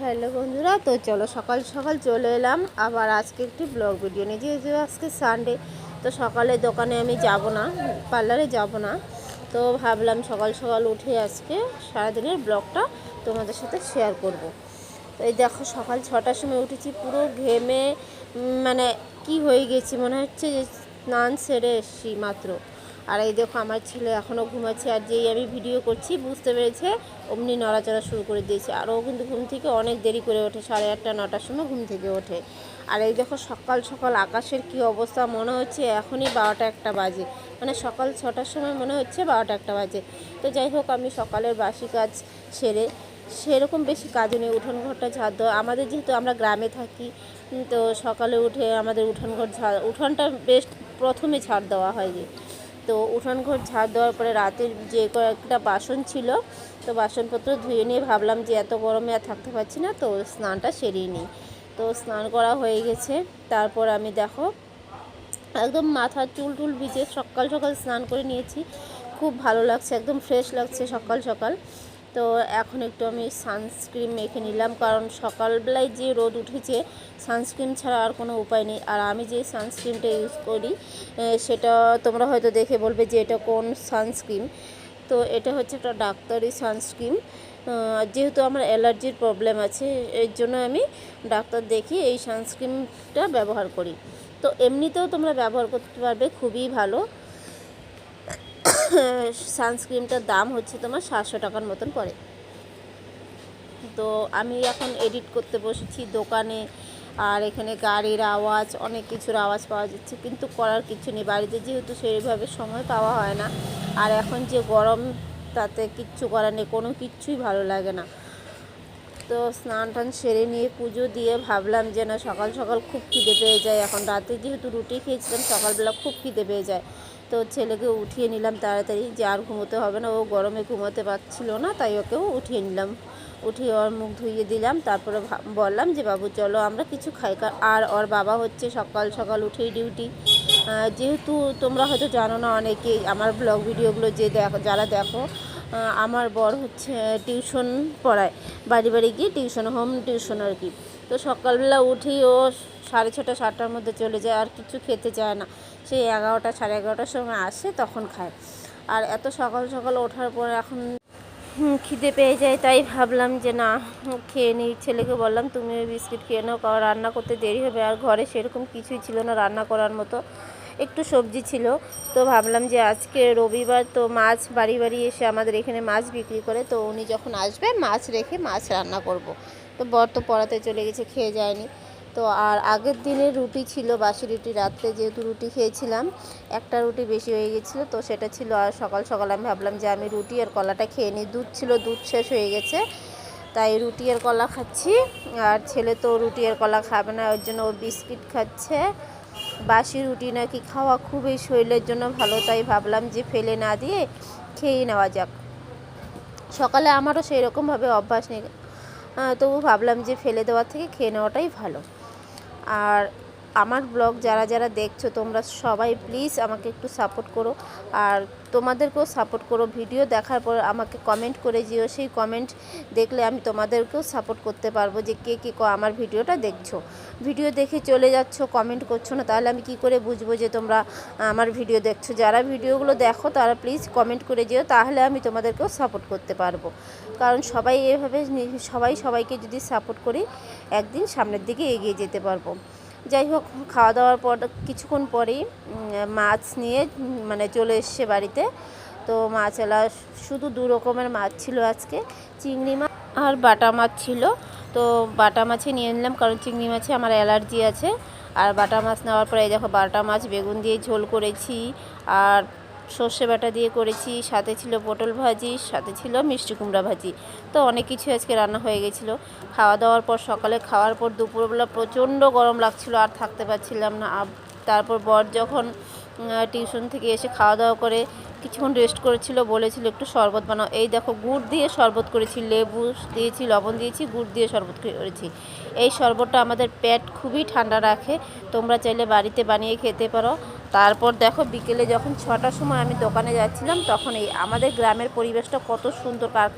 Hello বন্ধুরা, তো চলো সকাল সকাল চলে এলাম। আবার আজকে একটি ব্লগ ভিডিও নিয়ে। যেহেতু আজকে সানডে তো সকালে দোকানে আমি যাব না, পার্লারে যাব না। তো ভাবলাম সকাল সকাল উঠে আজকে সারাদিনের ব্লগটা তোমাদের সাথে শেয়ার করব। তো এই দেখো, সকাল ছটার সময় উঠেছি, পুরো ঘেমে মানে কি হয়ে গেছি, মনে হচ্ছে যে স্নান সেরে এসছি মাত্র। আর এই দেখো, আমার ছেলে এখনও ঘুমাচ্ছে আর যেই আমি ভিডিও করছি, বুঝতে পেরেছে? অমনি নড়াচড়া শুরু করে দিয়েছে। আর ও কিন্তু ঘুম থেকে অনেক দেরি করে ওঠে, সাড়ে আটটা, নটার সময় ঘুম থেকে ওঠে। আর এই দেখো, সকাল সকাল আকাশের কি অবস্থা মনে হচ্ছে? এখনই বারোটা একটা বাজে। মানে সকাল ছটার সময় মনে হচ্ছে বারোটা একটা বাজে। তো যাই হোক, আমি সকালের বাসি কাজ সেরে, সেরকম বেশি কাজও নেই। উঠোন ঘরটা ঝাড় দেওয়া, আমাদের যেহেতু আমরা গ্রামে থাকি, তো সকালে উঠে আমাদের উঠোন ঘর ঝাড়, উঠোনটা বেশ প্রথমে ঝাড় দেওয়া হয় যে তো উঠান ঘর ঝাড় দেওয়ার পরে রাতের যে কয়েকটা বাসন ছিল, তো বাসনপত্র ধুয়ে নিয়ে ভাবলাম যে এত গরমে আর থাকতে পারছি না, তো স্নানটা সেরিয়ে নিই। তো স্নান করা হয়ে গেছে। তারপর আমি দেখো, একদম মাথার চুল টুল ভিজে সকাল সকাল স্নান করে নিয়েছি। খুব ভালো লাগছে, একদম ফ্রেশ লাগছে সকাল সকাল। তো এখন একটু আমি সানস্ক্রিন মেখে নিলাম, কারণ সকালবেলায় যে রোদ উঠেছে সানস্ক্রিন ছাড়া আর কোনো উপায় নেই। আর আমি যে সানস্ক্রিনটা ইউজ করি সেটা তোমরা হয়তো দেখে বলবে যে এটা কোন সানস্ক্রিন তো এটা হচ্ছে একটা ডাক্তারি সানস্ক্রিন যেহেতু আমার অ্যালার্জির প্রবলেম আছে, এর জন্য আমি ডাক্তার দেখি এই সানস্ক্রিনটা ব্যবহার করি। তো এমনিতেও তোমরা ব্যবহার করতে পারবে, খুবই ভালো। সানস্ক্রিনটার দাম হচ্ছে তোমার সাতশো টাকার মতন পড়ে। তো আমি এখন এডিট করতে বসেছি দোকানে, আর এখানে গাড়ির আওয়াজ, অনেক কিছুর আওয়াজ পাওয়া যাচ্ছে, কিন্তু করার কিছু নেই। বাড়িতে যেহেতু সেইভাবে সময় পাওয়া হয় না, আর এখন যে গরম, তাতে কিচ্ছু করার নেই, কোনো কিচ্ছুই ভালো লাগে না। তো স্নান টান সেরে নিয়ে পুজো দিয়ে ভাবলাম যে না, সকাল সকাল খুব খিদে পেয়ে যায়। এখন রাতে যেহেতু রুটি খেয়েছিলাম, সকালবেলা খুব খিদে পেয়ে যায়। তো ছেলেকে উঠিয়ে নিলাম তাড়াতাড়ি, যে আর ঘুমোতে হবে না, ও গরমে ঘুমোতে পারছিল না, তাই ওকেও উঠিয়ে নিলাম। উঠিয়ে ওর মুখ ধুইয়ে দিলাম, তারপরে বললাম যে, বাবু, চলো আমরা কিছু খাই। আর ওর বাবা হচ্ছে সকাল সকাল উঠেই ডিউটি। যেহেতু তোমরা হয়তো জানো না অনেকেই, আমার ব্লগ ভিডিওগুলো যে দেখো যারা দেখো আমার বর হচ্ছে টিউশন পড়ায়। বাড়ি বাড়ি গিয়ে টিউশন, হোম টিউশন আর কি। তো সকালবেলা উঠি ও সাড়ে ছটা, সাতটার মধ্যে চলে যায়, আর কিছু খেতে চায় না। সেই এগারোটা, সাড়ে এগারোটার সময় আসে, তখন খায়। আর এত সকাল সকাল ওঠার পর এখন খিদে পেয়ে যায়, তাই ভাবলাম যে না, খেয়ে নিই। ছেলেকে বললাম, তুমি বিস্কিট খেয়ে নাও, কারণ রান্না করতে দেরি হবে। আর ঘরে সেরকম কিছুই ছিল না রান্না করার মতো। একটু সবজি ছিল। তো ভাবলাম যে আজকে রবিবার, তো মাছ বাড়ি বাড়ি এসে আমাদের এখানে মাছ বিক্রি করে, তো উনি যখন আসবে, মাছ রেখে মাছ রান্না করব। তো বর তো পড়াতে চলে গেছে, খেয়ে যায়নি। তো আর আগের দিনের রুটি ছিল বাসি রুটি, রাত্রে যেহেতু রুটি খেয়েছিলাম, একটা রুটি বেশি হয়ে গেছিল, তো সেটা ছিল আর সকাল সকাল আমি ভাবলাম যে আমি রুটি আর কলাটা খেয়ে নিই। দুধ ছিল, দুধ শেষ হয়ে গেছে, তাই রুটি আর কলা খাচ্ছি। আর ছেলে তো রুটি আর কলা খাবে না, ওর জন্য ও বিস্কিট খাচ্ছে। বাসি রুটি নাকি খাওয়া খুবই শরীরের জন্য ভালো, তাই ভাবলাম যে ফেলে না দিয়ে খেয়ে নেওয়া যাক। সকালে আমারও সেই রকমভাবে অভ্যাস নেই। তবু ভাবলাম যে ফেলে দেওয়ার থেকে খেয়ে নেওয়াটাই ভালো। আর আমার ব্লগ যারা যারা দেখছ, তোমরা সবাই প্লিজ আমাকে একটু সাপোর্ট করো। আর তোমাদেরকেও সাপোর্ট করো। ভিডিও দেখার পর আমাকে কমেন্ট করে যেও। সেই কমেন্ট দেখলে আমি তোমাদেরকেও সাপোর্ট করতে পারব যে কে কে আমার ভিডিওটা দেখছ। ভিডিও দেখে চলে যাচ্ছ কমেন্ট করছ না, তাহলে আমি কি করে বুঝব যে তোমরা আমার ভিডিও দেখছ? যারা ভিডিওগুলো দেখো, তারা প্লিজ কমেন্ট করে যেও, তাহলে আমি তোমাদেরকেও সাপোর্ট করতে পারব। কারণ সবাই এভাবে সবাই সবাইকে যদি সাপোর্ট করি, একদিন সামনের দিকে এগিয়ে যেতে পারব। যাই হোক, খাওয়া দাওয়ার পর, কিছুক্ষণ পরেই মাছ নিয়ে মানে চলে এসছে বাড়িতে। তো মাছ এলা, শুধু দু রকমের মাছ ছিল আজকে। চিংড়ি মাছ আর বাটা মাছ ছিল। তো বাটা মাছে নিয়ে নিলাম, কারণ চিংড়ি মাছে আমার অ্যালার্জি আছে। আর বাটা মাছ নেওয়ার পরে দেখো, বাটা মাছ, বেগুন দিয়ে ঝোল করেছি। আর সর্ষে বাটা দিয়ে করেছি, সাথে ছিল পটল ভাজি, সাথে ছিল মিষ্টি কুমড়া ভাজি। তো অনেক কিছু আজকে রান্না হয়ে গেছিল। খাওয়া দাওয়ার পর সকালে খাওয়ার পর দুপুরবেলা প্রচণ্ড গরম লাগছিল, আর থাকতে পারছিলাম না। তারপর বর যখন টিউশন থেকে এসে খাওয়া দাওয়া করে কিছুক্ষণ রেস্ট করেছিল, বলেছিল একটু শরবত বানাও। এই দেখো, গুড় দিয়ে শরবত করেছি, লেবু দিয়েছি, লবণ দিয়েছি, গুড় দিয়ে শরবত করেছি। এই শরবতটা আমাদের পেট খুবই ঠান্ডা রাখে, তোমরা চাইলে বাড়িতে বানিয়ে খেতে পারো। তারপর দেখো, বিকেলে যখন ছটার সময় আমি দোকানে যাচ্ছিলাম, তখন এই আমাদের গ্রামের পরিবেশটা কত সুন্দর কার